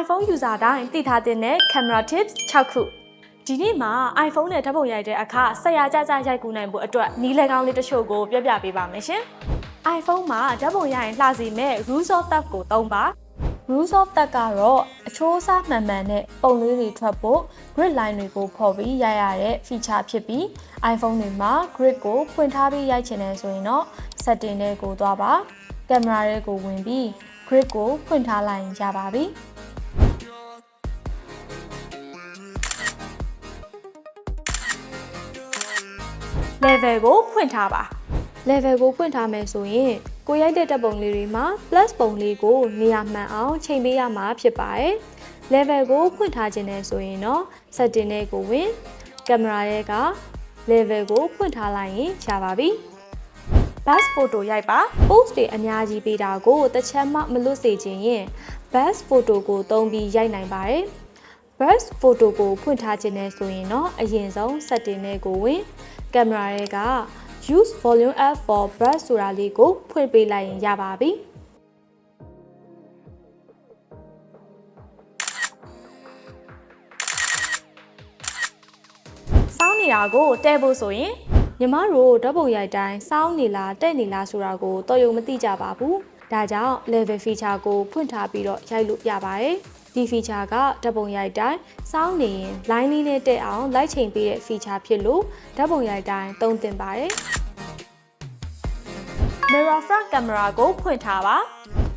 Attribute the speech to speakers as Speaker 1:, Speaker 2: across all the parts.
Speaker 1: iPhone user တိုင်းသိထားတဲ့ camera tips 6ခုဒီနေ့မှာ iPhone နဲ့ဓာတ်ပုံရိုက်တဲ့အခါဆက်ရကြကြရိုက်ကူးနိုင်ဖို့အတွက်နီးလည်ကောင်းလေးတချို့ကိုပြောပြပေးပါမယ်ရှင်။ iPhone မှာဓာတ်ပုံရိုက်ရင်လှစေမဲ့ rules of thumb ကိုသုံးပါ rules of thumb ကတော့အချိုးအစားမှန်မှန်နဲ့ပုံလေးတွေထွက်ဖို့ grid line တွေကိုဖော်ပြီးရိုက်ရတဲ့ feature ဖြစ်ပြီး iPhone တွေမှာ grid ကိုဖွင့်ထားပြီးရိုက်ချင်တယ်ဆိုရင်တော့ setting တွေကိုသွားပါကင်မရာတွေကိုဝင်ပြီး grid ကိုဖွင့်ထားလိုက်ရင်ရပါပြီ။ level ကိုဖွင့်ထားပါ level ကိုဖွင့်ထားမယ်ဆိုရင်ကိုရိုက်တဲ့တပ်ပုံလေးတွေမှာ plus ပုံလေးကိုနေရာမှန်အောင်ချိန်ပေးရမှာဖြစ်ပါတယ် level ကိုဖွင့်ထားခြင်းနဲ့ဆိုရင်တော့ setting တွေကိုဝင်ကင်မရာရဲ့က level ကိုဖွင့်ထားလိုက်ရင်ရပါပြီ bus photo ရိုက်ပါ post တွေအများကြီးပေးတာကိုတစ်ချက်မှမလွတ်စေချင်ရင် bus photo ကိုသုံးပြီးရိုက်နိုင်ပါတယ် bus photo ကိုဖွင့်ထားခြင်းနဲ့ဆိုရင်တော့အရင်ဆုံး setting တွေကိုဝင် ကင်မရာရဲ့က use volume up for brush ဆိုတာလေးကိုဖွင့်ပေးလိုက်ရင်ရပါပြီစောင်းနေတာကိုတဲဖို့ဆိုရင်ညီမတို့ဓာတ်ပုံရိုက်တိုင်းစောင်းနေလားတဲ့နေလားဆိုတာကိုတော်ရုံမသိကြပါဘူးဒါကြောင့် level feature ကိုဖွင့်ထားပြီးတော့ရိုက်လို့ရပါတယ် ဒီ feature ကဓာတ်ပုံရိုက်တိုင်းစောင်းနေရင် line လေးနဲ့တက်အောင်လိုက်ချိန်ပေးတဲ့ feature ဖြစ်လို့ဓာတ်ပုံရိုက်တိုင်းသုံးသင့်ပါတယ် mirror front camera ကိုဖွင့်ထားပါ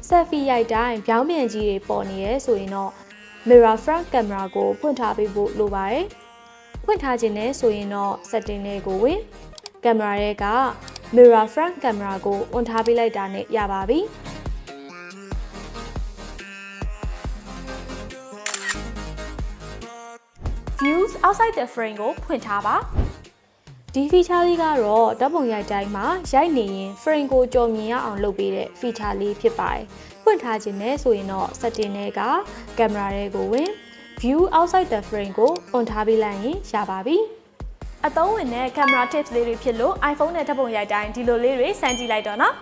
Speaker 1: selfie ရိုက်တိုင်းပြောင်းပြန်ကြီးတွေပေါ်နေရဲဆိုရင်တော့ mirror front camera ကိုဖွင့်ထားပေးဖို့လိုပါတယ်ဖွင့်ထားခြင်းနဲ့ဆိုရင်တော့ setting တွေကိုဝင်ကင်မရာရဲ့က mirror front camera ကို on ထားပေးလိုက်တာနဲ့ရပါပြီ views outside the frame ကိုဖွင့်ထားပါဒီ feature လေးကတော့ဓာတ်ပုံရိုက်တိုင်းမှာရိုက်နေရင် frame ကိုကြော်မြင်ရအောင်လုပ်ပေးတဲ့ feature လေးဖြစ်ပါတယ်ဖွင့်ထားခြင်းနဲ့ဆိုရင်တော့ setting တွေကကင်မရာတွေကိုဝင် view outside the frame ကို on ထားပေးလိုက်ရင်ရပါပြီအသုံးဝင်တဲ့ camera tips လေးတွေဖြစ်လို့ iPhone နဲ့ဓာတ်ပုံရိုက်တိုင်းဒီလိုလေးတွေစမ်းကြည့်လိုက်တော့နော်